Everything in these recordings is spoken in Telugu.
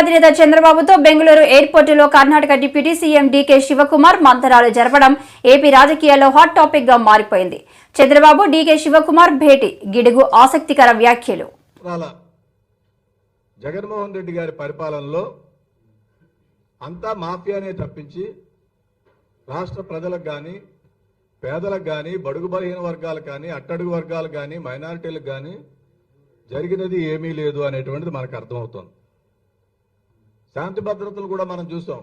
అధినేత చంద్రబాబుతో Bengaluru ఎయిర్పోర్టులో Karnataka deputy CM DK Shivakumar మంతనాలు జరపడం ఏపీ రాజకీయాల్లో హాట్ టాపిక్గా మారిపోయింది. చంద్రబాబు డీకే శివకుమార్ భేటీ గిడుగు ఆసక్తికర వ్యాఖ్యలు. జగన్మోహన్ రెడ్డి గారి పరిపాలనలో అంతా మాఫియానే తప్పించి రాష్ట్ర ప్రజలకు కానీ పేదలకు కానీ బడుగు బలహీన వర్గాలకు కానీ అట్టడుగు వర్గాలకు కానీ మైనారిటీలకు కానీ జరిగినది ఏమీ లేదు అనేటువంటిది మనకు అర్థమవుతుంది. శాంతి భద్రతలు కూడా మనం చూసాం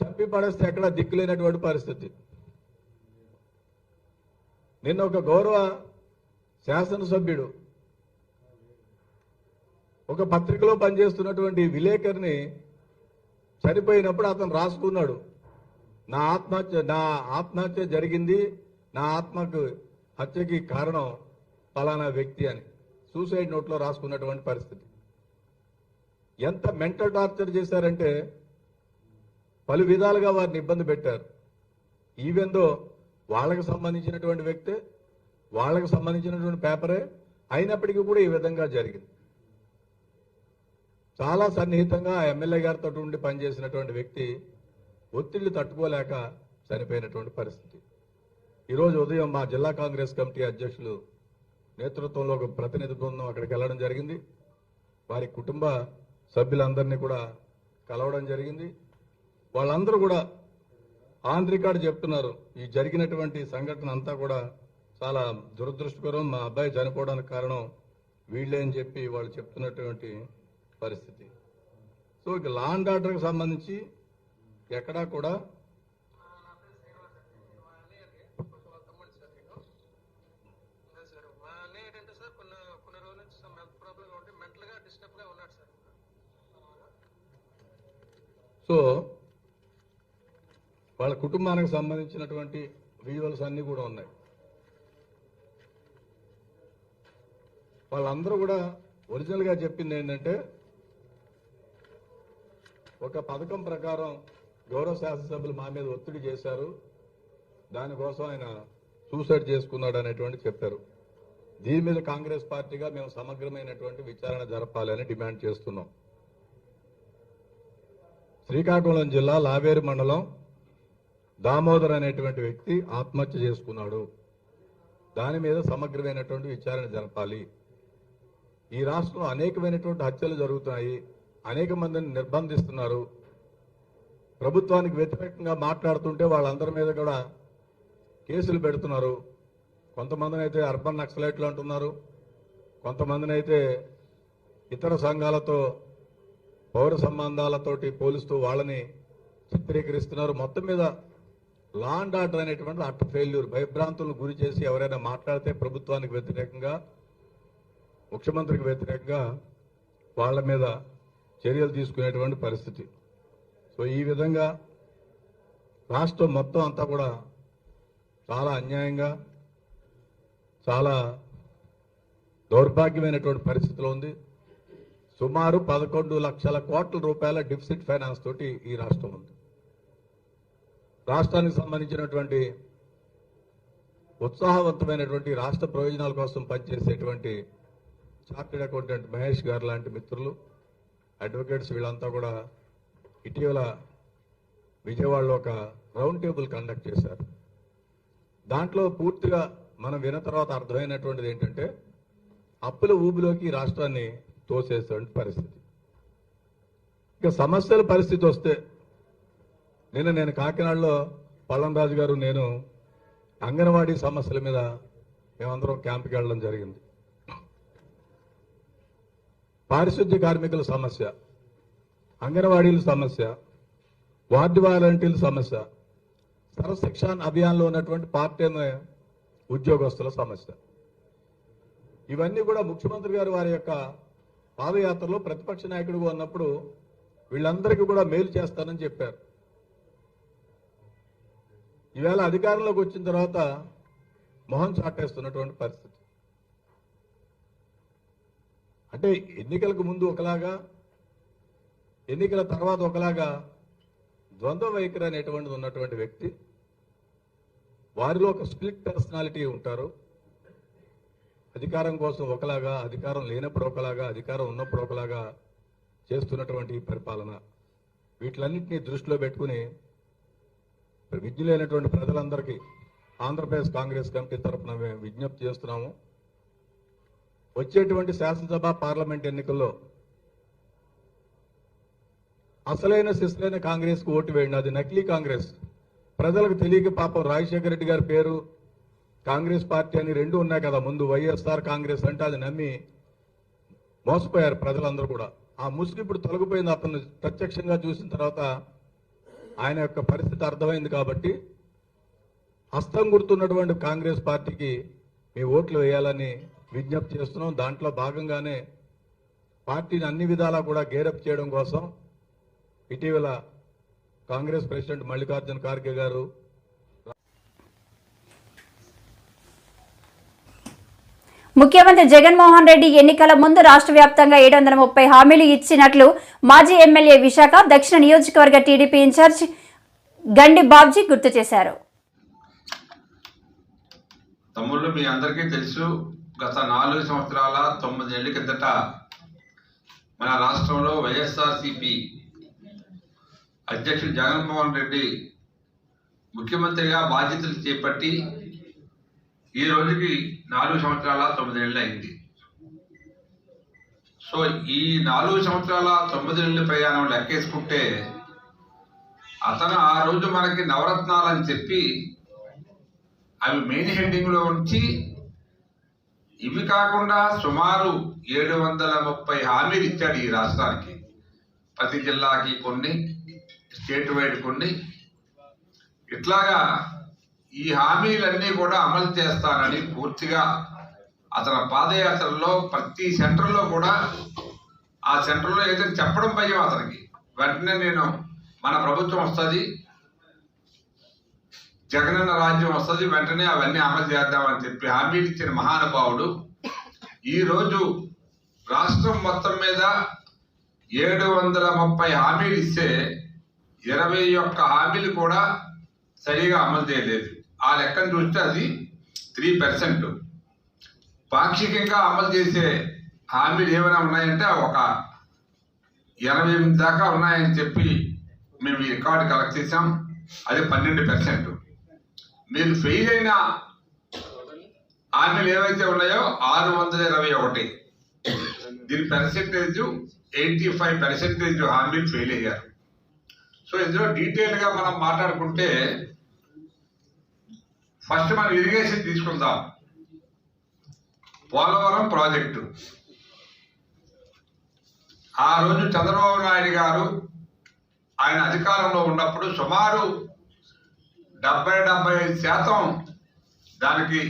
చంపి పడేస్తే ఎక్కడ దిక్కులేనటువంటి పరిస్థితి. నిన్న ఒక గౌరవ శాసనసభ్యుడు ఒక పత్రికలో పనిచేస్తున్నటువంటి విలేకరిని చనిపోయినప్పుడు అతను రాసుకున్నాడు. నా ఆత్మహత్య నా ఆత్మహత్య జరిగింది నా ఆత్మకు హత్యకి కారణం ఫలానా వ్యక్తి అని. సూసైడ్ నోట్లో రాసుకున్నటువంటి పరిస్థితి. ఎంత మెంటల్ టార్చర్ చేశారంటే పలు విధాలుగా వారిని ఇబ్బంది పెట్టారు. ఈవెందో వాళ్ళకి సంబంధించినటువంటి వ్యక్తే వాళ్ళకు సంబంధించినటువంటి పేపరే అయినప్పటికీ కూడా ఈ విధంగా జరిగింది. చాలా సన్నిహితంగా ఎమ్మెల్యే గారితో ఉండి పనిచేసినటువంటి వ్యక్తి ఒత్తిళ్ళు తట్టుకోలేక చనిపోయినటువంటి పరిస్థితి. ఈరోజు ఉదయం మా జిల్లా కాంగ్రెస్ కమిటీ అధ్యక్షులు నేతృత్వంలో ఒక ప్రతినిధి బృందం అక్కడికి వెళ్ళడం జరిగింది. వారి కుటుంబ సభ్యులందరినీ కూడా కలవడం జరిగింది. వాళ్ళందరూ కూడా ఆన్ రికార్డు చెప్తున్నారు ఈ జరిగినటువంటి సంఘటన అంతా కూడా చాలా దురదృష్టకరం మా అబ్బాయి చనిపోవడానికి కారణం వీళ్ళే అని చెప్పి వాళ్ళు చెప్తున్నటువంటి పరిస్థితి. సో ఇక లా అండ్ ఆర్డర్కి సంబంధించి ఎక్కడా కూడా లేదు సార్ మా అన్నయ్య ఏంటంటే సార్ కొన్ని కొన్ని రోజుల నుంచి సమ్ హెల్త్ ప్రాబ్లం ఉంటే మెంటల్గా డిస్టర్బ్గా ఉన్నాడు సార్ సో వాళ్ళ కుటుంబానికి సంబంధించినటువంటి విజువల్స్ అన్నీ కూడా ఉన్నాయి. వాళ్ళందరూ కూడా ఒరిజినల్గా చెప్పింది ఏంటంటే ఒక పథకం ప్రకారం గౌరవ శాసనసభ్యులు మా మీద ఒత్తిడి చేశారు. దానికోసం ఆయన సూసైడ్ చేసుకున్నాడు అనేటువంటి చెప్పారు. దీని మీద కాంగ్రెస్ పార్టీగా మేము సమగ్రమైనటువంటి విచారణ జరపాలని డిమాండ్ చేస్తున్నాం. శ్రీకాకుళం జిల్లా లావేరు మండలం దామోదర్ అనేటువంటి వ్యక్తి ఆత్మహత్య చేసుకున్నాడు. దాని మీద సమగ్రమైనటువంటి విచారణ జరపాలి. ఈ రాష్ట్రంలో అనేకమైనటువంటి హత్యలు జరుగుతున్నాయి. అనేక మందిని నిర్బంధిస్తున్నారు. ప్రభుత్వానికి వ్యతిరేకంగా మాట్లాడుతుంటే వాళ్ళందరి మీద కూడా కేసులు పెడుతున్నారు. కొంతమందిని అయితే అర్బన్ నక్సలైట్లు అంటున్నారు. కొంతమందిని అయితే ఇతర సంఘాలతో పౌర సంబంధాలతోటి పోలుస్తూ వాళ్ళని చిత్రీకరిస్తున్నారు. మొత్తం మీద లా అండ్ ఆర్డర్ అనేటువంటి అట్ట ఫెయిల్యూర్ భయభ్రాంతులను గురి చేసి ఎవరైనా మాట్లాడితే ప్రభుత్వానికి వ్యతిరేకంగా ముఖ్యమంత్రికి వ్యతిరేకంగా వాళ్ళ మీద చర్యలు తీసుకునేటువంటి పరిస్థితి. సో ఈ విధంగా రాష్ట్రం మొత్తం అంతా కూడా చాలా అన్యాయంగా చాలా దౌర్భాగ్యమైనటువంటి పరిస్థితిలో ఉంది. సుమారు పదకొండు లక్షల కోట్ల రూపాయల డిఫిసిట్ ఫైనాన్స్ తోటి ఈ రాష్ట్రం ఉంది. రాష్ట్రానికి సంబంధించినటువంటి ఉత్సాహవంతమైనటువంటి రాష్ట్ర ప్రయోజనాల కోసం పనిచేసేటువంటి చార్టెడ్ అకౌంటెంట్ మహేష్ గారు లాంటి మిత్రులు అడ్వకేట్స్ వీళ్ళంతా కూడా ఇటీవల విజయవాడలో ఒక రౌండ్ టేబుల్ కండక్ట్ చేశారు. దాంట్లో పూర్తిగా మనం విన్న తర్వాత అర్థమైనటువంటిది ఏంటంటే అప్పుల ఊబిలోకి ఈ రాష్ట్రాన్ని తోసేటువంటి పరిస్థితి. ఇక సమస్యల పరిస్థితి వస్తే నిన్న నేను కాకినాడలో పళ్ళంరాజు గారు నేను అంగన్వాడీ సమస్యల మీద మేమందరం క్యాంప్కి వెళ్ళడం జరిగింది. పారిశుద్ధ్య కార్మికుల సమస్య అంగన్వాడీల సమస్య వార్డు వాలంటీర్ల సమస్య సర్వశిక్షాన్ అభియాన్లో ఉన్నటువంటి పార్టీ ఉద్యోగస్తుల సమస్య. ఇవన్నీ కూడా ముఖ్యమంత్రి గారు వారి యొక్క పాదయాత్రలో ప్రతిపక్ష నాయకుడుగా ఉన్నప్పుడు వీళ్ళందరికీ కూడా మేలు చేస్తానని చెప్పారు. ఈవేళ అధికారంలోకి వచ్చిన తర్వాత మొహం చాటేస్తున్నటువంటి పరిస్థితి. అంటే ఎన్నికలకు ముందు ఒకలాగా ఎన్నికల తర్వాత ఒకలాగా ద్వంద్వ వైఖరి అనేటువంటిది ఉన్నటువంటి వ్యక్తి వారిలో ఒక స్ప్లిట్ పర్సనాలిటీ ఉంటారు. అధికారం కోసం ఒకలాగా అధికారం లేనప్పుడు ఒకలాగా అధికారం ఉన్నప్పుడు ఒకలాగా చేస్తున్నటువంటి పరిపాలన. వీటిలన్నింటినీ దృష్టిలో పెట్టుకుని విజ్ఞులైనటువంటి ప్రజలందరికీ ఆంధ్రప్రదేశ్ కాంగ్రెస్ కమిటీ తరఫున మేము విజ్ఞప్తి చేస్తున్నాము. వచ్చేటువంటి శాసనసభ పార్లమెంట్ ఎన్నికల్లో అసలైన శిస్తులైన కాంగ్రెస్కు ఓటు వేయండి. అది నకిలీ కాంగ్రెస్. ప్రజలకు తెలియక పాపం రాజశేఖర రెడ్డి గారి పేరు కాంగ్రెస్ పార్టీ అని రెండు ఉన్నాయి కదా ముందు వైఎస్ఆర్ కాంగ్రెస్ అంటే అది నమ్మి మోసపోయారు ప్రజలందరూ కూడా. ఆ ముసుగు ఇప్పుడు తొలగిపోయింది అతను ప్రత్యక్షంగా చూసిన తర్వాత ఆయన యొక్క పరిస్థితి అర్థమైంది కాబట్టి హస్తం గుర్తున్నటువంటి కాంగ్రెస్ పార్టీకి మీ ఓట్లు వేయాలని విజ్ఞప్తి చేస్తున్నాం. దాంట్లో భాగంగానే పార్టీని అన్ని విధాలా కూడా గేరప్ చేయడం కోసం ఇటీవల కాంగ్రెస్ ప్రెసిడెంట్ మల్లికార్జున ఖార్గే గారు ముఖ్యమంత్రి జగన్మోహన్ రెడ్డి ఎన్నికల ముందు రాష్ట్ర వ్యాప్తంగా ఏడు వందల ముప్పై హామీలు ఇచ్చినట్లు మాజీ ఎమ్మెల్యే విశాఖ దక్షిణ నియోజకవర్గ టీడీపీ ఇన్ఛార్జ్ గండి బాబ్జీ గుర్తు చేశారు. తమ్ముళ్ళు మీ అందరికీ తెలుసు గత నాలుగు సంవత్సరాల తొమ్మిది నెలల కిందట మన రాష్ట్రంలో వైఎస్ఆర్సిపి అధ్యక్షుడు జగన్మోహన్ రెడ్డి ముఖ్యమంత్రిగా బాధ్యతలు చేపట్టి ఈ రోజుకి నాలుగు సంవత్సరాల తొమ్మిది అయింది. సో ఈ నాలుగు సంవత్సరాల తొమ్మిది ప్రయాణం లెక్కేసుకుంటే అతను ఆ రోజు మనకి నవరత్నాలు అని చెప్పి అవి మెయిన్ హెడ్డింగ్లో ఉంచి ఇవి కాకుండా సుమారు ఏడు వందల ముప్పై హామీలు ఇచ్చాడు ఈ రాష్ట్రానికి. ప్రతి జిల్లాకి కొన్ని స్టేట్ వైడ్ కొన్ని. ఇట్లాగా ఈ హామీలన్నీ కూడా అమలు చేస్తానని పూర్తిగా అతని పాదయాత్రలో ప్రతి సెంటర్లో కూడా ఆ సెంటర్లో ఏదైనా చెప్పడం భయం అతనికి. వెంటనే నేను మన ప్రభుత్వం వస్తుంది జగనన్న రాజ్యం వస్తుంది వెంటనే అవన్నీ అమలు చేద్దామని చెప్పి హామీలు ఇచ్చిన మహానుభావుడు. ఈరోజు రాష్ట్రం మొత్తం మీద ఏడు వందల ముప్పై హామీలు ఇస్తే ఇరవై ఒక్క హామీలు కూడా సరిగా అమలు చేయలేదు. ఆ లెక్కను చూస్తే అది త్రీ పర్సెంట్ పాక్షికంగా అమలు చేసే హామీలు ఏమైనా ఉన్నాయంటే ఒక ఎనభై ఎనిమిది దాకా ఉన్నాయని చెప్పి మేము ఈ రికార్డు కలెక్ట్ చేసాం అది పన్నెండు పర్సెంట్ మీరు ఫెయిల్ అయిన హామీలు ఏవైతే ఉన్నాయో ఆరు వందల ఇరవై ఒకటి. దీని పర్సెంటేజ్ ఎయిటీ ఫైవ్ పర్సెంటేజ్ హామీలు ఫెయిల్ అయ్యారు. సో ఇందులో డీటెయిల్గా మనం మాట్లాడుకుంటే ఫస్ట్ మనం ఇరిగేషన్ తీసుకుందాం. పోలవరం ప్రాజెక్టు. ఆ రోజు చంద్రబాబు నాయుడు గారు ఆయన అధికారంలో ఉన్నప్పుడు సుమారు డెబ్బై డెబ్బై ఐదు శాతం దానికి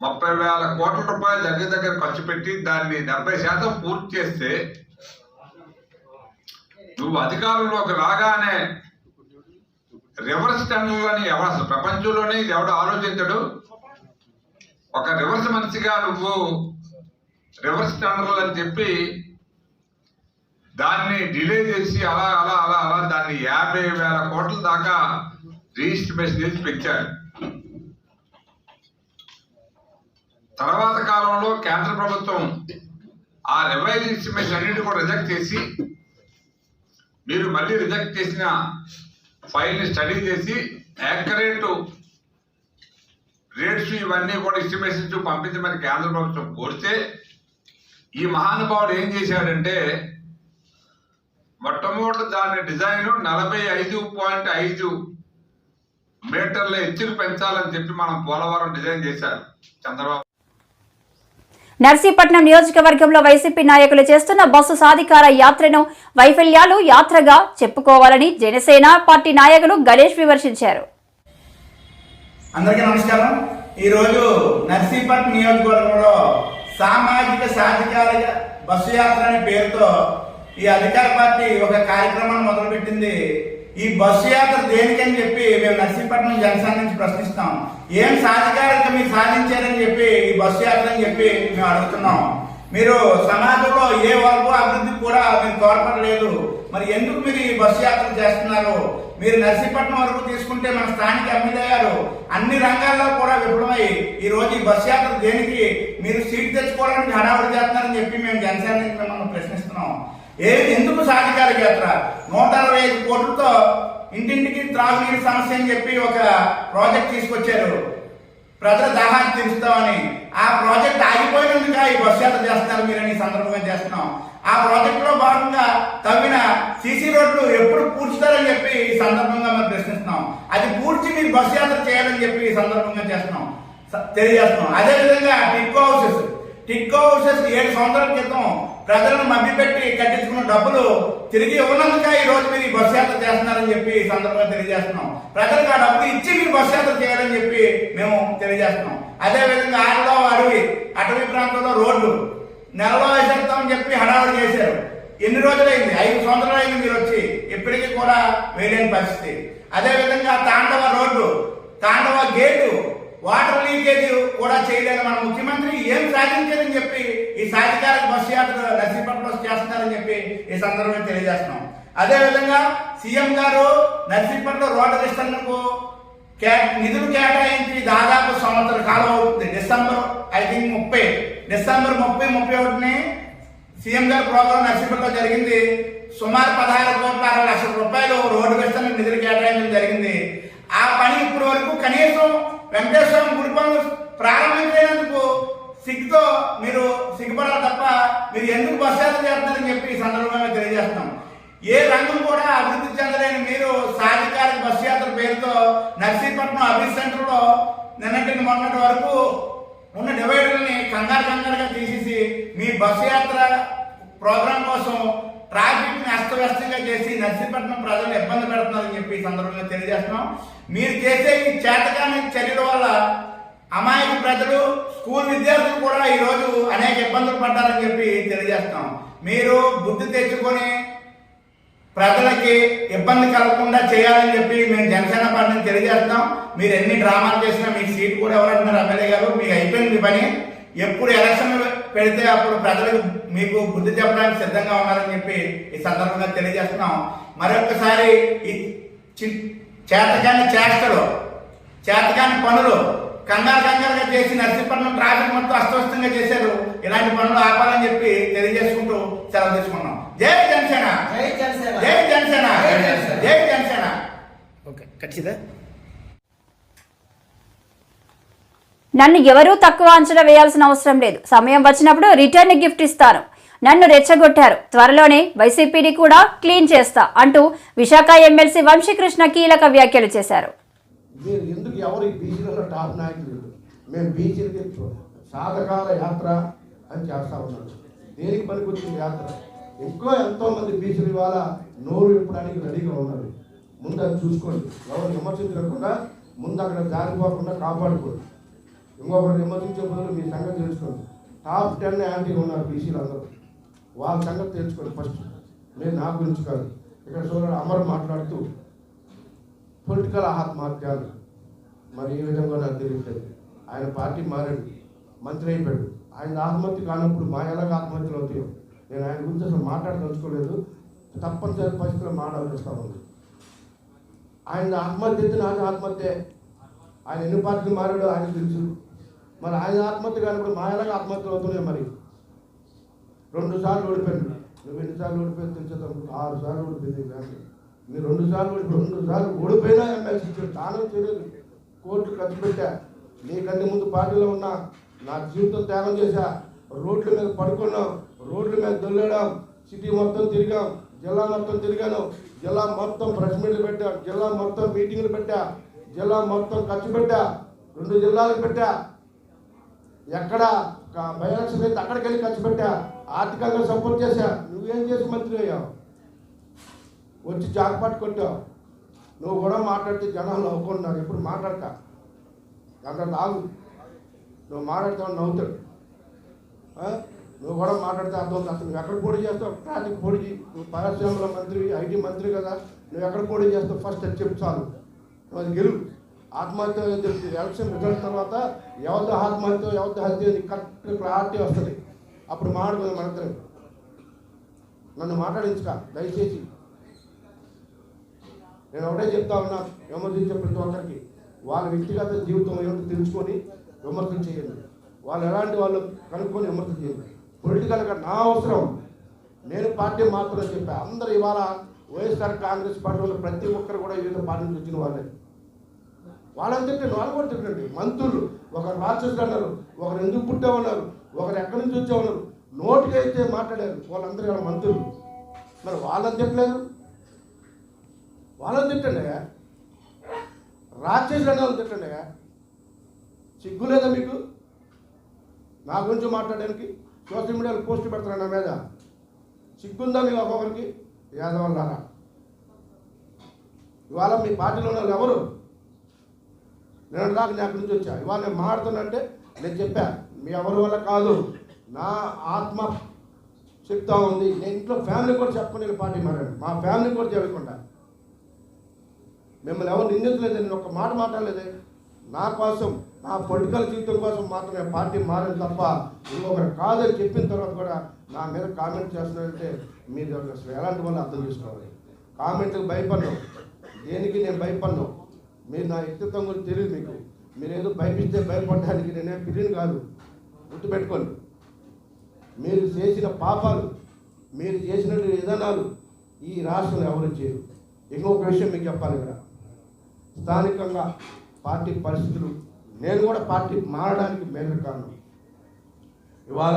ముప్పై వేల కోట్ల రూపాయలు దగ్గర దగ్గర ఖర్చు పెట్టి దాన్ని డెబ్బై శాతం పూర్తి చేస్తే నువ్వు అధికారంలోకి రాగానే రివర్స్ టెండర్లని ఎవరు అసలు ప్రపంచంలోనే ఇది ఎవడు ఆలోచించడు? ఒక రివర్స్ మనిషిగా నువ్వు రివర్స్ టెండర్లు అని చెప్పి దాన్ని డిలే చేసి అలా అలా అలా అలా దాన్ని యాభై వేల కోట్ల దాకా రిజిస్ట్రేషన్ చేసి పెంచారు. తర్వాత కాలంలో కేంద్ర ప్రభుత్వం ఆ రివైజ్ ఎస్టిమేషన్ అన్నింటి కూడా రిజెక్ట్ చేసి మీరు మళ్ళీ రిజెక్ట్ చేసిన ఫైల్ని స్టడీ చేసి యాక్యురేట్ రేట్స్ ఇవన్నీ కూడా ఎస్టిమేషన్స్ పంపించమని కేంద్ర ప్రభుత్వం కోరితే ఈ మహానుభావుడు ఏం చేశాడంటే మొట్టమొదటి దాని డిజైన్ నలభై ఐదు పాయింట్ ఐదు మీటర్ల ఎత్తులు పెంచాలని చెప్పి మనం పోలవరం డిజైన్ చేశారు. చంద్రబాబు నర్సీపట్నం నియోజకవర్గంలో వైసీపీ నాయకులు చేస్తున్న బస్సు సాధికార యాత్రను వైఫల్యాలు యాత్రగా చెప్పుకోవాలని జనసేన పార్టీ నాయకులు గణేష్ విమర్శించారు. అందరికీ నమస్కారం. ఈరోజు నర్సీపట్నం నియోజకవర్గంలో సామాజిక సాధికార బస్సు యాత్ర అనే పేరుతో ఈ అధికార పార్టీ ఒక కార్యక్రమాన్ని మొదలుపెట్టింది ఈ బస్సు యాత్ర దేనికని చెప్పి మేము నర్సీపట్నం జనసేన నుంచి ప్రశ్నిస్తాం. ఏం సాధికారత మీరు సాధించారని చెప్పి ఈ బస్సు యాత్ర అని చెప్పి మేము అడుగుతున్నాం. మీరు సమాజంలో ఏ వర్గం అభివృద్ధి కూడా మీరు తోడ్పడలేదు. మరి ఎందుకు మీరు ఈ బస్సు యాత్ర చేస్తున్నారు? మీరు నర్సీపట్నం వరకు తీసుకుంటే మన స్థానిక ఎమ్మెల్యే గారు అన్ని రంగాల్లో కూడా విఫలమై ఈ రోజు ఈ బస్సు యాత్ర దేనికి మీరు సీట్ తెచ్చుకోవడానికి హడావుడి చేస్తున్నారని చెప్పి మేము జనసేన నుంచి మిమ్మల్ని ప్రశ్నిస్తున్నాం. ఏ ఎందుకు సాధికారిక యాత్ర? నూట అరవై ఐదు కోట్లతో ఇంటింటికి త్రాగునీరు సమస్య అని చెప్పి ఒక ప్రాజెక్ట్ తీసుకొచ్చారు. ప్రజల దాహాన్ని తీరుస్తామని. ఆ ప్రాజెక్ట్ ఆగిపోయినందుక ఈ బస్సు యాత్ర చేస్తున్నారు మీరని ఈ సందర్భంగా చేస్తున్నాం. ఆ ప్రాజెక్ట్లో భాగంగా తవ్విన సీసీ రోడ్లు ఎప్పుడు పూడ్చుతారని చెప్పి ఈ సందర్భంగా మేము ప్రశ్నిస్తున్నాం. అది పూడ్చి మీరు బస్సు యాత్ర చేయాలని చెప్పి ఈ సందర్భంగా చేస్తున్నాం. తెలియజేస్తున్నాం. అదే విధంగా టిక్కో హౌసెస్ టిక్కో హౌసెస్ ఏడు సంవత్సరాల క్రితం ప్రజలను మభ్యపెట్టి కట్టించుకున్న డబ్బులు తిరిగి ఇవ్వనందుక ఈ రోజు మీరు ఈ బస్ యాత్ర చేస్తున్నారని చెప్పి ఈ సందర్భంగా తెలియజేస్తున్నాం. ప్రజలకు ఆ డబ్బులు ఇచ్చి మీరు బస్ యాత్ర చేయాలని చెప్పి మేము తెలియజేస్తున్నాం. అదే విధంగా ఆటలో అడవి అటవీ ప్రాంతంలో రోడ్లు నెలలో వేసేస్తామని చెప్పి హడావుడి చేశారు. ఎన్ని రోజులైంది? ఐదు సంవత్సరాలు అయింది మీరు వచ్చి. ఇప్పటికీ కూడా వేయలేని పరిస్థితి. అదేవిధంగా Thandava road Thandava gate water leakage కూడా చేయలేని మన ముఖ్యమంత్రి ఏం సాధించారని చెప్పి ఈ సాధికారిక బస్సు యాత్ర నర్సీపట్నం చేస్తున్నారని చెప్పి ఈ సందర్భంగా తెలియజేస్తున్నాం. అదే విధంగా సీఎం గారు నర్సీపట్నం రోడ్డు విస్తరణకు కే- నిధులు కేటాయించి దాదాపు సంవత్సర కాలం అవుతుంది. డిసెంబర్ ఐ థింక్ ముప్పై డిసెంబర్ ముప్పై ముప్పై ఒకటిని సీఎం గారి ప్రోగ్రాం నర్సీపట్నంలో జరిగింది. సుమారు పదహారు కోట్ల అరవై లక్షల రూపాయలు రోడ్డు విస్తరణ నిధులు కేటాయించడం జరిగింది. ఆ పని ఇప్పటి వరకు కనీసం వెంకటేశ్వరం గుడి పనులు ప్రారంభించినందుకు సిగ్గుతో మీరు సిగ్గుపడాలి తప్ప మీరు ఎందుకు బస్సు యాత్ర చేస్తున్నారని చెప్పి ఈ సందర్భంగా తెలియజేస్తున్నాం. ఏ రంగం కూడా అభివృద్ధి చెందలేని మీరు సాధికారిక బస్ యాత్ర పేరుతో నర్సీపట్నం అభివృద్ధి సెంటర్లో నిన్నటి మొన్నటి వరకు ఉన్న డివైడర్ని కంగారు కంగారుగా తీసేసి మీ బస్సు యాత్ర ప్రోగ్రాం కోసం ట్రాఫిక్ని అస్తవ్యస్తంగా చేసి నర్సీపట్నం ప్రజలు ఇబ్బంది పెడుతున్నారని చెప్పి ఈ సందర్భంగా తెలియజేస్తున్నాం. మీరు చేసే ఈ చేతకాని చర్యల వల్ల అమాయక ప్రజలు స్కూల్ విద్యార్థులు కూడా ఈ రోజు అనేక ఇబ్బందులు పడ్డారని చెప్పి తెలియజేస్తాం మీరు బుద్ధి తెచ్చుకొని ప్రజలకి ఇబ్బంది కలగకుండా చేయాలని చెప్పి మేము జనసేన పార్టీని తెలియజేస్తాం మీరు ఎన్ని డ్రామాలు చేసినా మీకు సీట్ కూడా ఎవరంటున్నారు ఎమ్మెల్యే గారు? మీకు అయిపోయింది మీ పని. ఎప్పుడు ఎలక్షన్ పెడితే అప్పుడు ప్రజలకు మీకు బుద్ధి చెప్పడానికి సిద్ధంగా ఉన్నారని చెప్పి ఈ సందర్భంగా తెలియజేస్తున్నాం. మరొకసారి ఈ చేతకాని చేష్టలు చేతకాని పనులు కంగారు కంగారుగా చేసి నర్సీపట్నం ట్రాఫిక్ మొత్తం అస్తవ్యస్తంగా చేశారు. ఇలాంటి పనులు ఆపాలని చెప్పి తెలియజేసుకుంటూ సెలవు తీసుకున్నాం. జై జనసేన. జై జనసేన. జై జనసేన. జై జనసేన. జై జనసేన. ఓకే ఖచ్చితంగా నన్ను ఎవరూ తక్కువ అంచనా వేయాల్సిన అవసరం లేదు. సమయం వచ్చినప్పుడు రిటర్న్ గిఫ్ట్ ఇస్తాను. నన్ను రెచ్చగొట్టారు. త్వరలోనే వైసీపీని కూడా క్లీన్ చేస్తా అంటూ విశాఖ ఎమ్మెల్సీ వంశీకృష్ణ కీలక వ్యాఖ్యలు చేశారు. మీరు ఎందుకు ఎవరు ఈ బీసీలలో టాప్ నాయకులు? మేము బీసీలకి సాధకాల యాత్ర అని చేస్తా ఉన్నాడు దేనికి పనికొచ్చింది యాత్ర? ఇంకో ఎంతోమంది బీచ్లు బీసీలు ఇవాళ నోరు ఇప్పడానికి రెడీగా ఉన్నారు. ముందు అది చూసుకోండి. ఎవరు విమర్శించకుండా ముందు అక్కడ జారిపోకుండా కాపాడుకోండి. ఇంకొకరు విమర్శించే బదులు మీ సంగతి తెలుసుకోండి. టాప్ టెన్ యాంటీ ఉన్నారు బీసీలు అందరూ వాళ్ళ సంగతి తెలుసుకోండి ఫస్ట్. నేను నా గురించి కాదు. ఇక్కడ చూడండి అమర్ మాట్లాడుతూ పొలిటికల్ ఆత్మహత్యాలు మరి ఏ విధంగా నాకు తెలియట్లేదు. ఆయన పార్టీ మారాడు మంత్రి అయిపోయాడు. ఆయన ఆత్మహత్య కానప్పుడు మా ఎలాగ ఆత్మహత్యలు అవుతాయో నేను ఆయన గురించి అసలు మాట్లాడదలుచుకోలేదు. తప్పనిసరి పరిస్థితుల్లో మాట్లాడుతూ ఉంది. ఆయన ఆత్మహత్య అయితే నాకు ఆత్మహత్య. ఆయన ఎన్ని పార్టీలు మారాడో ఆయన తెలుసు. మరి ఆయన ఆత్మహత్య కానప్పుడు మా ఎలాగ ఆత్మహత్యలు అవుతున్నాయి మరి? రెండు సార్లు ఓడిపోయాడు నువ్వు ఎన్నిసార్లు ఓడిపోయి తెలుసా ఆరు సార్లు ఓడిపోయింది ఫ్యామిలీ మీరు రెండు సార్లు రెండు సార్లు ఓడిపోయినా ఎమ్మెల్సీ ఇచ్చారు. తాను చేయలేదు. కోర్టు ఖర్చు పెట్టా. నీకంటే ముందు పార్టీలో ఉన్నా నా జీవితం త్యాగం చేశా. రోడ్ల మీద పడుకున్నాం. రోడ్ల మీద దొల్లడం. సిటీ మొత్తం తిరిగాం. జిల్లా మొత్తం తిరిగాను. జిల్లా మొత్తం ప్రెస్ మీట్లు పెట్టా. జిల్లా మొత్తం మీటింగ్లు పెట్టా. జిల్లా మొత్తం ఖర్చు పెట్టా. రెండు జిల్లాలకు పెట్టా. ఎక్కడ బై ఎలక్షన్ అయితే అక్కడికి వెళ్ళి ఖర్చు పెట్టా. ఆర్థికంగా సపోర్ట్ చేశా. నువ్వేం చేసి మంత్రి అయ్యావు? వచ్చి జాక్పాట్ కొట్టావు. నువ్వు కూడా మాట్లాడితే జనాలు నవ్వుకుంటున్నారు. ఎప్పుడు మాట్లాడతా? అంత తాగు. నువ్వు మాట్లాడతావు నవ్వుతాడు. నువ్వు కూడా మాట్లాడితే అర్థం అసలు నువ్వు ఎక్కడ పోటీ చేస్తావు? ట్రాఫిక్ పోటీ. నువ్వు పరిశ్రమల మంత్రి ఐటీ మంత్రి కదా. నువ్వు ఎక్కడ పోటీ చేస్తావు? ఫస్ట్ అది చెప్పు చాలు. నువ్వు అది గెలువు. ఆత్మహత్య ఎలక్షన్ రిజల్ట్ తర్వాత ఎవరితో ఆత్మహత్య ఎవరితో హత్య కరెక్ట్ క్లారిటీ వస్తుంది. అప్పుడు మాట్లాడుకుందాం మనందరం నన్ను మాట్లాడించుక. దయచేసి. నేను ఒకటే చెప్తా ఉన్నా విమర్శించే ప్రతి ఒక్కరికి. వాళ్ళ వ్యక్తిగత జీవితం ఏమిటో తెలుసుకొని విమర్శలు చేయండి. వాళ్ళు ఎలాంటి వాళ్ళు కనుక్కొని విమర్శ చేయండి. పొలిటికల్గా నా అవసరం. నేను పార్టీ మాత్రమే చెప్పా. అందరూ ఇవాళ వైఎస్ఆర్ కాంగ్రెస్ పార్టీ వాళ్ళు ప్రతి ఒక్కరు కూడా వివిధ పార్టీ నుంచి వచ్చిన వాళ్ళే. వాళ్ళని తిట్టండి వాళ్ళు కూడా తిట్టండి మంత్రులు ఒకరు రాక్షసులు అన్నారు ఒకరు ఎందుకు పుట్టామన్నారు ఒకరు ఎక్కడి నుంచి వచ్చామన్నారు నోటికి అయితే మాట్లాడారు వాళ్ళందరూ మంత్రులు. మరి వాళ్ళని తిట్టలేదు వాళ్ళని తిట్టండి రాక్షసులు అనే వాళ్ళని తిట్టండి సిగ్గు లేదా మీకు? నా గురించి మాట్లాడడానికి సోషల్ మీడియాలో పోస్ట్ పెడతారు నా మీద. సిగ్గుందా మీకు ఒక్కొక్కరికి? యాదవల్లారా ఇవాళ మీ పార్టీలో ఉన్న వాళ్ళు ఎవరు? నేను దాకా నాకు నుంచి వచ్చా. ఇవాళ నేను మాట్లాడుతున్నంటే నేను చెప్పా మీ ఎవరి వల్ల కాదు. నా ఆత్మ చెప్తా ఉంది. నేను ఇంట్లో ఫ్యామిలీ కూడా చెప్పకుండా పార్టీ మారాను. మా ఫ్యామిలీ కూడా చెప్పకుండా మిమ్మల్ని ఎవరు నిందించలేదు నేను ఒక మాట మాట్లాడలేదే. నా కోసం నా పొలిటికల్ జీవితం కోసం మాత్రమే పార్టీ మారని తప్ప ఇంకొకరు కాదని చెప్పిన తర్వాత కూడా నా మీద కామెంట్ చేస్తున్నారంటే మీరు ఒక ఎలాంటి వాళ్ళు అర్థం చేసుకోవాలి? కామెంట్కి భయపడ్డాం దేనికి నేను భయపడ్డాం మీరు నా వ్యక్తిత్వం గురించి తెలియదు మీకు. మీరు ఏదో భయపిస్తే భయపడడానికి నేనేం పిల్లిని కాదు. గుర్తుపెట్టుకోండి. మీరు చేసిన పాపాలు మీరు చేసిన విధానాలు ఈ రాష్ట్రంలో ఎవరు చేయరు. ఇంకొక విషయం మీకు చెప్పాలి ఇక్కడ. స్థానికంగా పార్టీ పరిస్థితులు నేను కూడా పార్టీ మారడానికి మేజర్ కారణం ఇవాళ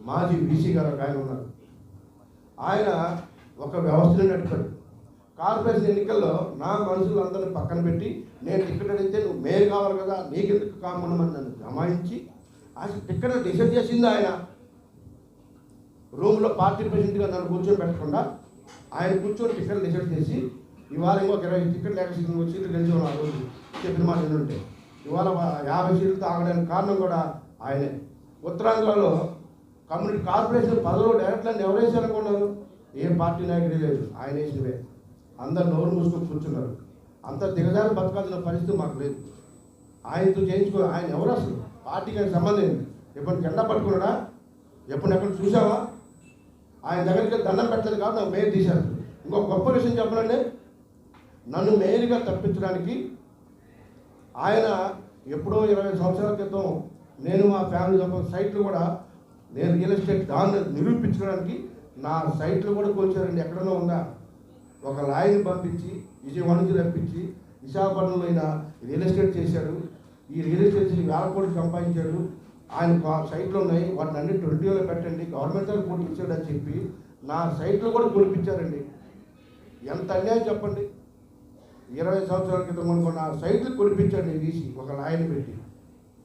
మాజీ బీసీ గారు ఒక ఆయన ఉన్నారు. ఆయన ఒక వ్యవస్థను నడిపాడు కార్పొరేషన్ ఎన్నికల్లో నా మనుషులందరినీ పక్కన పెట్టి నేను టికెట్ అడిగితే నువ్వు మేయర్ కావాలి కదా నీకెందుకు కామనమని నన్ను జమాయించి అసలు టికెట్ డిసైడ్ చేసింది ఆయన. రూమ్లో పార్టీ ప్రెసిడెంట్గా నన్ను కూర్చొని పెట్టకుండా ఆయన కూర్చొని టికెట్ డిసైడ్ చేసి ఇవాళ ఇంకొక ఇరవై టికెట్ లేక సీట్లు సీట్లు గెలిచి ఆ రోజు. చెప్పిన మాట ఏంటంటే ఇవాళ యాభై సీట్లు తాగడానికి కారణం కూడా ఆయనే. ఉత్తరాంధ్రలో కమ్యూనిటీ కార్పొరేషన్ పదవులు డైరెక్ట్లను ఎవరు వేసారనుకున్నారు ఏ పార్టీ నాయకుడే లేదు. ఆయన వేసినవే. అందరు నోరు మూసుకొని కూర్చున్నారు. అంత దిగజారి బతకాల్సిన పరిస్థితి మాకు లేదు. ఆయనతో చేయించుకో ఆయన ఎవరు అసలు? పార్టీకి ఆయన సంబంధం ఏంటి ఎప్పుడు జెండా పట్టుకున్నాడా? ఎప్పుడు ఎక్కడ చూసావా ఆయన దగ్గరికి వెళ్ళి దండం పెట్టలేదు కాబట్టి నాకు మేయర్ తీశారు. ఇంకొక గొప్ప విషయం చెప్పాలంటే నన్ను మేలుగా తప్పించడానికి ఆయన ఎప్పుడో ఇరవై సంవత్సరాల క్రితం నేను మా ఫ్యామిలీ తప్ప సైట్లు కూడా నేను రియల్ ఎస్టేట్ దాన్ని నిరూపించడానికి నా సైట్లు కూడా కోల్చారండి. ఎక్కడనో ఉందా ఒక లాయర్ని పంపించి విజయవాడ నుంచి రప్పించి విశాఖపట్నంలో ఆయన రియల్ ఎస్టేట్ చేశాడు. ఈ రియల్ ఎస్టేట్ చేసి వేల కోట్లు సంపాదించాడు. ఆయన సైట్లు ఉన్నాయి. వాటిని అన్ని ట్వంటీలో పెట్టండి. గవర్నమెంట్ కోట్లు ఇచ్చాడు అని చెప్పి నా సైట్లు కూడా కొనిపించారండి. ఎంత అన్యాయం చెప్పండి. ఇరవై సంవత్సరాల క్రితం అనుకున్న సైట్లు కొనిపించాడు నేను తీసి ఒక లాయన్ పెట్టి.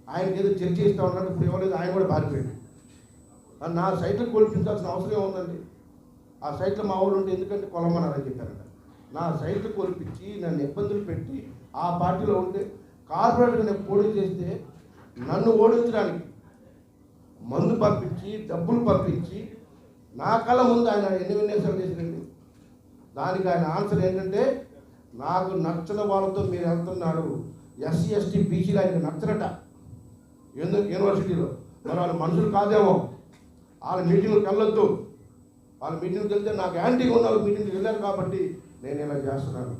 ఆయనకి ఏదో చర్చ ఇస్తా ఉన్నాడు ఇప్పుడు ఇవ్వలేదు ఆయన కూడా బారిపోయాడు నా సైట్లు కొలిపించాల్సిన అవసరం ఏముందండి? ఆ సైట్లో మా ఊళ్ళు ఉంటే ఎందుకంటే కొలమన్నారని చెప్పారంట. నా సైట్లు కొలిపించి నన్ను ఇబ్బందులు పెట్టి ఆ పార్టీలో ఉంటే కార్పొరేట్గా నేను పోటీ చేస్తే నన్ను ఓడించడానికి మందు పంపించి డబ్బులు పంపించి నా కళ ముందు ఆయన ఎన్ని విన్యాసాలు చేసిరండి దానికి ఆయన ఆన్సర్ ఏంటంటే నాకు నచ్చని వాళ్ళతో మీరు వెళ్తున్నారు ఎస్సీ ఎస్టీ బీసీలు ఆయనకు నచ్చరట. ఎందుకు యూనివర్సిటీలో. మరి వాళ్ళ మనుషులు కాదేమో. వాళ్ళ మీటింగ్కి వెళ్ళొద్దు. వాళ్ళ మీటింగ్కి వెళ్తే నాకు యాంటీగా ఉన్న మీటింగ్కి వెళ్ళారు కాబట్టి నేను ఇలా చేస్తున్నాను.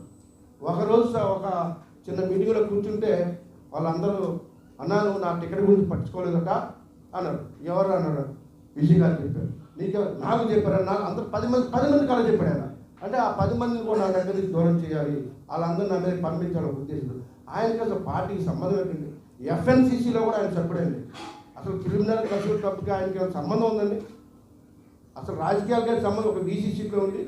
ఒకరోజు ఒక చిన్న మీటింగ్లో కూర్చుంటే వాళ్ళందరూ అన్నాను నా టికెట్ గురించి పట్టించుకోలేదట అన్నారు. ఎవరు అన్నారు? విజయ్ గారు చెప్పారు. నీకు నాకు చెప్పారు? నాకు అందరు పది మంది పది మంది కాలేజ్ చెప్పాడు ఆయన. అంటే ఆ పది మందిని కూడా నా దగ్గరికి దూరం చేయాలి. వాళ్ళందరూ నా మీద పంపించాలని ఉద్దేశం ఆయనకి అసలు పార్టీకి సంబంధం ఏంటండి ఎఫ్ఎన్సీసీలో కూడా ఆయన చెప్పడండి. అసలు ప్రిలిమినరీ కసూర్ కప్కి ఆయనకి సంబంధం ఉందండి? అసలు రాజకీయాలకే సంబంధం? ఒక బీసీ సీట్లో ఉండి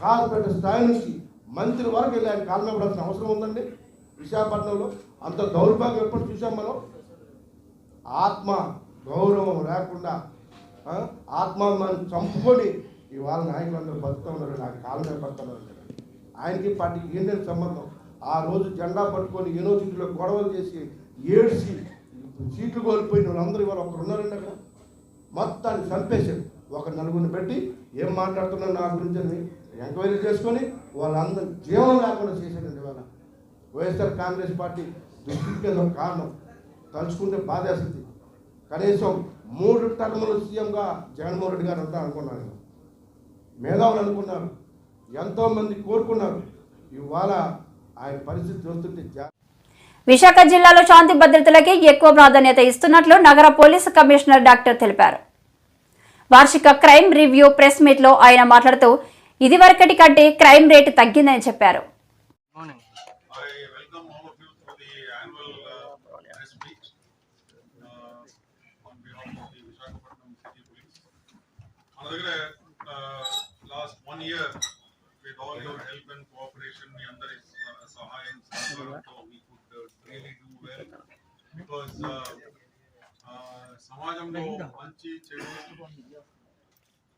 కార్పొరేట్ స్థాయి నుంచి మంత్రి వరకు వెళ్ళి ఆయన కాలం పడాల్సిన అవసరం ఉందండి? విశాఖపట్నంలో అంత దౌర్భాగ్యం ఎప్పుడు చూసాం మనం? ఆత్మ గౌరవం లేకుండా ఆ, ఆత్మాభిమానం చంపుకొని ఇవాళ నాయకులందరూ బతుకుతూ ఉన్నారు నాకు కాలం మీద పడుతున్నారు ఆయనకి పార్టీకి ఏంటంటే సంబంధం. ఆ రోజు జెండా పట్టుకొని యూనివర్సిటీలో గొడవలు చేసి ఏడ్చి సీట్లు కోల్పోయిన వాళ్ళందరూ ఇవాళ ఒకరు ఉన్నారండి అక్కడ. మొత్తాన్ని చంపేశారు. ఒక నలుగురిని పెట్టి ఏం మాట్లాడుతున్నారు నా గురించి అని ఎంక్వైరీ చేసుకొని వాళ్ళందరూ జీవనం లేకుండా చేశారండి ఇవాళ. వైఎస్ఆర్ కాంగ్రెస్ పార్టీ దుస్థితికి ఒక కారణం. తలుచుకుంటే బాధేస్తుంది. కనీసం మూడు టర్ములు సీఎంగా జగన్మోహన్ రెడ్డి గారు ఉంటారు అనుకున్నాను నేను. మేధావులు అనుకున్నారు ఎంతోమంది కోరుకున్నారు ఇవాళ ఆయన పరిస్థితి చూస్తుంటే జా- విశాఖ జిల్లాలో శాంతి భద్రతలకి ఎక్కువ ప్రాధాన్యత ఇస్తున్నట్లు నగర పోలీసు కమిషనర్ డాక్టర్ తెలిపారు వార్షిక క్రైమ్ రివ్యూ ప్రెస్ మీట్లో ఆయన మాట్లాడుతూ ఇదివరకటి కంటే క్రైమ్ రేటు తగ్గిందని చెప్పారు uh, uh, దగ్గర one year with all your help and cooperation మీ అందరి uh, సహాయం సహకారంతో we could really do well because సమాజంలో మంచి చెడు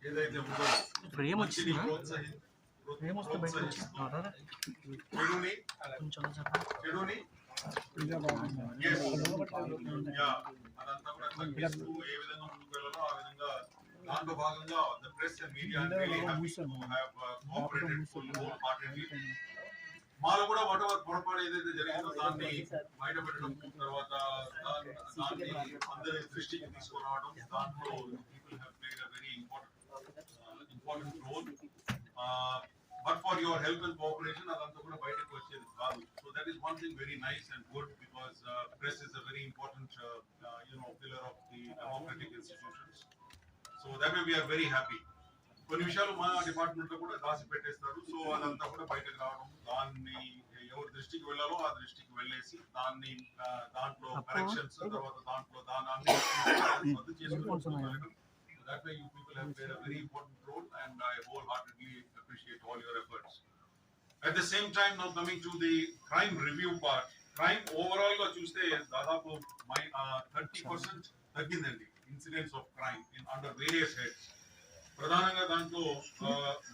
ఏదైతే ఉందో ఇప్పుడు ఏం మంచిని వచ్చిందా? ప్రోత్సహి ఏం వస్తే బయటకు ప్రోత్సహిస్తూ వచ్చిందా? చెడుని కొంచెం చెప్పండి. చెడుని Yes. Yeah. అదంతా కూడా తగ్గిస్తూ ఏ విధంగా ముందుకు వెళ్ళాలో ఆ విధంగా దాంట్లో భాగంగా the press and media really happy to have cooperated full whole heartedly మాలో కూడా వాట్ ఎవర్ పొరపాటు ఏదైతే జరిగిందో దాన్ని బయటపెట్టడం తర్వాత దాన్ని దాన్ని అందరి దృష్టికి తీసుకురావడం దాంట్లో people have played a very important important role but for your help and cooperation అదంతా కూడా బయటకు వచ్చేది కాదు so that is one thing very nice and good because press is a very important you know pillar of the democratic institutions so that way we are very happy కొన్ని విషయాలు మా డిపార్ట్మెంట్లో కూడా దాచి పెట్టేస్తారు సో అదంతా కూడా బయటకు రావడం దాన్ని ఎవరి దృష్టికి వెళ్ళాలో ఆ దృష్టికి వెళ్ళేసి దాన్ని దాంట్లో కరెక్షన్స్ తర్వాత దాంట్లో దాన్ని రద్దు చేసుకుని that way you people have played a very important role and I wholeheartedly appreciate all your efforts. At the same time, now coming to the crime review part, crime overall గా చూస్తే దాదాపు మై థర్టీ పర్సెంట్ తగ్గిందండి incidents of crime in under various heads ప్రధానంగా దాంట్లో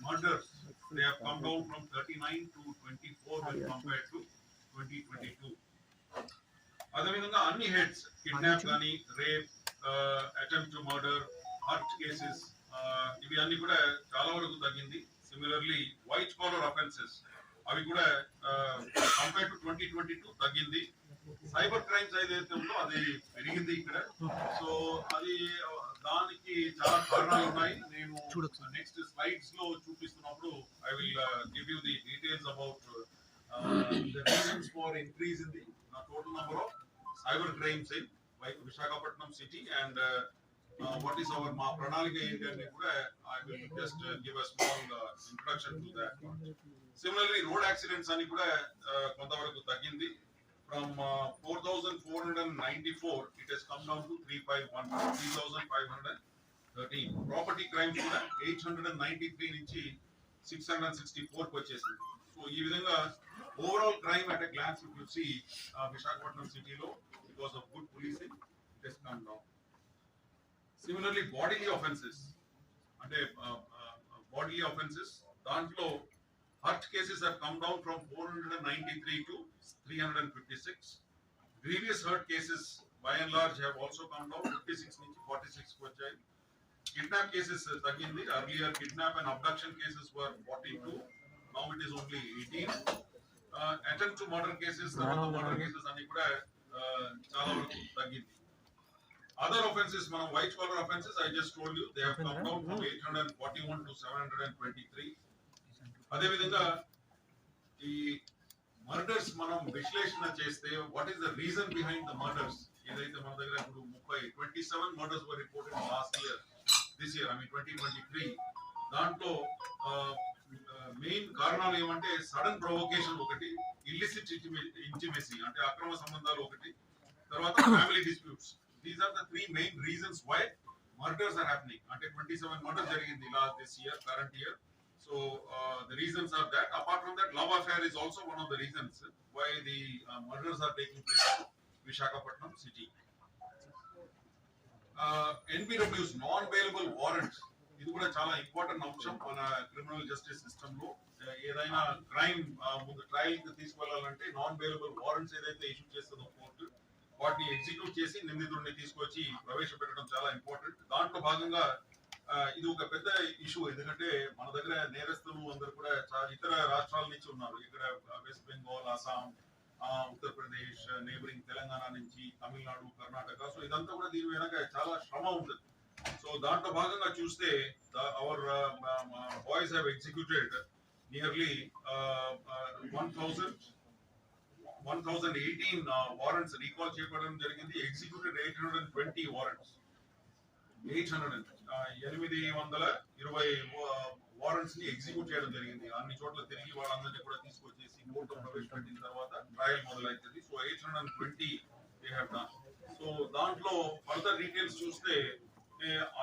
murders they have come down from thirty nine to twenty four when compared to twenty twenty two అదేవిధంగా అన్ని హెడ్స్ కిడ్నాప్ కానీ rape attempt murder hurt cases ఇవి అన్ని కూడా చాలా వరకు తగ్గింది. సిమిలర్లీ వైట్ కాలర్ అఫెన్సెస్ అవి కూడా compare to twenty twenty two తగ్గింది. సైబర్ క్రైమ్స్ ఏదైతే ఉందో అది పెరిగింది ఇక్కడ. సో అది దానికి చాలా కారణాలు ఉన్నాయి. నేను నెక్స్ట్ స్లైడ్స్లో చూపిస్తున్నప్పుడు I will give you the details about the reasons for increase in the total number of cyber crimes in Visakhapatnam city and what is our మా ప్రణాళిక ఏంటి అని కూడా I will just give a small introduction to that similarly road accidents అని కూడా uh, కొంతవరకు తగ్గింది. From four thousand four hundred come ninety four it has come down three five hundred property crimes కూడా eight hundred and ninety three నుంచి six hundred and sixty four వచ్చేసింది. సో ఈ విధంగా overall crime at a glance you Visakhapatnam సిటీలో because good policing it has come down similarly bodily offences అంటే బాడీలీ ఆఫెన్సెస్ దాంట్లో hurt cases have come down from 493 to 356 previous hurt cases by and large have also come down 56 నుంచి 46 కి వచ్చాయి కిడ్నాప్ కేసెస్ తగ్గింది earlier kidnap and abduction cases were 42 now it is only 18 uh, attempt to murder cases తర్వాత murder cases అన్ని కూడా uh, చాలా వరకు తగ్గింది other offenses మనం white collar offenses I just told you they have come down from 841 to 723 అదే విధంగా ఈ మర్డర్స్ మనం విశ్లేషణ చేస్తే what is the reason behind the murders ఏదైతే మన దగ్గర ఇప్పుడు ముప్పై twenty seven murders were reported last year this year I mean twenty twenty three దాంట్లో మెయిన్ కారణాలు ఏమంటే సడన్ ప్రొవోకేషన్ ఒకటి ఇల్లిసిట్ ఇంటిమేసీ అంటే అక్రమ సంబంధాలు ఒకటి తర్వాత family disputes these are the three main reasons why murders are happening అంటే ట్వంటీ సెవెన్ మర్డర్ జరిగింది last this year current year So uh, the reasons are that. Apart from that, love affair is also one of the reasons why the uh, murders are taking place in Vishakhapatnam city. Uh, NBW's non-bailable warrants ఇది కూడా చాలా ఇంపార్టెంట్ అంశం మన క్రిమినల్ జస్టిస్ సిస్టమ్లో ఏదైనా క్రైమ్ ముందు ట్రయల్కి తీసుకెళ్ళాలంటే నాన్ బెయిలబుల్ వారెంట్స్ ఏదైతే ఇష్యూ చేస్తుందో కోర్టు వాటిని ఎగ్జిక్యూట్ చేసి నిందితుడిని తీసుకొచ్చి ప్రవేశపెట్టడం చాలా ఇంపార్టెంట్ దాంట్లో భాగంగా ఇది ఒక పెద్ద ఇష్యూ ఎందుకంటే మన దగ్గర నేరస్తులు అందరు కూడా ఇతర రాష్ట్రాల నుంచి ఉన్నారు. ఇక్కడ వెస్ట్ బెంగాల్ అస్సాం ఉత్తరప్రదేశ్ నేబరింగ్ తెలంగాణ నుంచి తమిళనాడు కర్ణాటక సో ఇదంతా కూడా దీని వెనక చాలా శ్రమ ఉంటుంది. సో దాంట్లో భాగంగా చూస్తే our boys have executed nearly one thousand one thousand eighteen warrants recall చేయబడడం జరిగింది. Executed eight hundred and twenty warrants eight hundred ఎనిమిది వందల ఇరవై వారెంట్స్ని ఎగ్జిక్యూట్ చేయడం జరిగింది. అన్ని చోట్ల తిరిగి వాళ్ళందరినీ కూడా తీసుకొచ్చేసి కోర్టు ప్రవేశపెట్టిన తర్వాత trial మొదలైతుంది. So eight hundred and twenty so దాంట్లో ఫర్దర్ డీటెయిల్స్ చూస్తే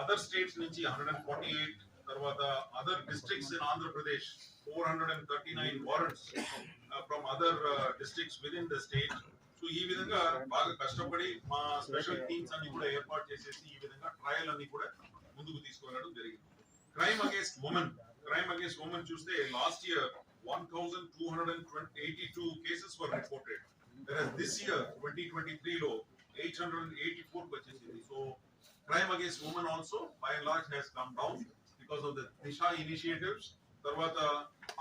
అదర్ స్టేట్స్ నుంచి హండ్రెడ్ అండ్ ఫార్టీ ఎయిట్ తర్వాత other districts in Andhra Pradesh four hundred and thirty nine warrants from other districts within the state so ఈ విధంగా బాగా కష్టపడి మా స్పెషల్ టీమ్స్ అన్ని కూడా ఏర్పాటు చేసేసి ఈ విధంగా ట్రయల్ అన్ని కూడా ముందుకు తీసుకువెళ్ళడం జరిగింది. Crime against women crime against women చూస్తే last year one thousand two hundred and eighty two cases were reported this year twenty twenty three లో eight hundred and eighty four వచ్చేసింది. So crime against women also by and large has come down because of the Disha initiatives. తర్వాత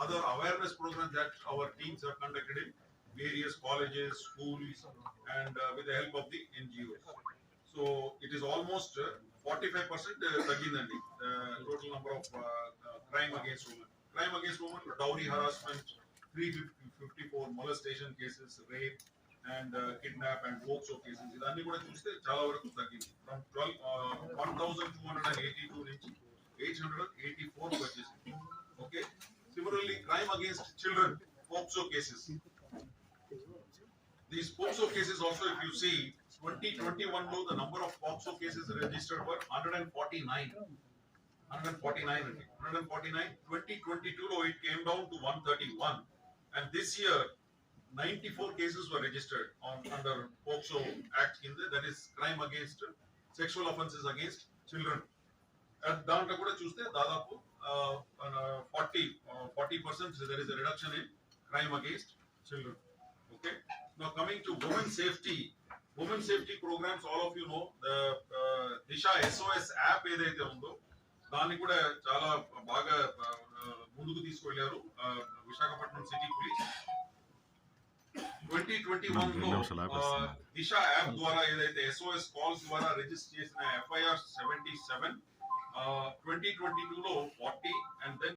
other awareness programs that our teams are conducted in various colleges, schools, and uh, with the help of the NGOs. So it is almost forty-five percent తగ్గిందండి uh, total number of uh, uh, crime against women. Crime against women, dowry harassment, three fifty-four molestation cases, rape, and kidnap and POCSO cases ఇదన్నీ కూడా చూస్తే చాలా వరకు తగ్గింది from twelve one thousand two hundred and eighty two నుంచి ఎయిట్ హండ్రెడ్ ఎయిటీ ఫోర్ వచ్చేసింది okay similarly crime against children POCSO cases These POXO cases also, if you see, twenty twenty-one లో the number of POXO cases registered were hundred and forty-nine. Hundred and forty-nine, hundred and forty-nine, twenty twenty-two లో it came down to one thirty-one. And this year, ninety-four cases were registered on, under POXO Act in the, that is crime against, sexual offences against children. And దాంట్లో కూడా చూస్తే దాదాపు forty forty percent there is reduction in crime against children okay Now coming to women safety women safety programs all of you know Disha SOS app ఏదైతే ఉందో దాన్ని కూడా చాలా బాగా uh, ముందుకు తీసుకెళ్ళారు uh, Visakhapatnam city police twenty twenty వన్లో uh, దిశ యాప్ ద్వారా ఏదైతే ఎస్ఓఎస్ కాల్స్ ద్వారా రిజిస్టర్ చేసిన FIR seventy seven twenty twenty two లో ఫార్టీ అండ్ దెన్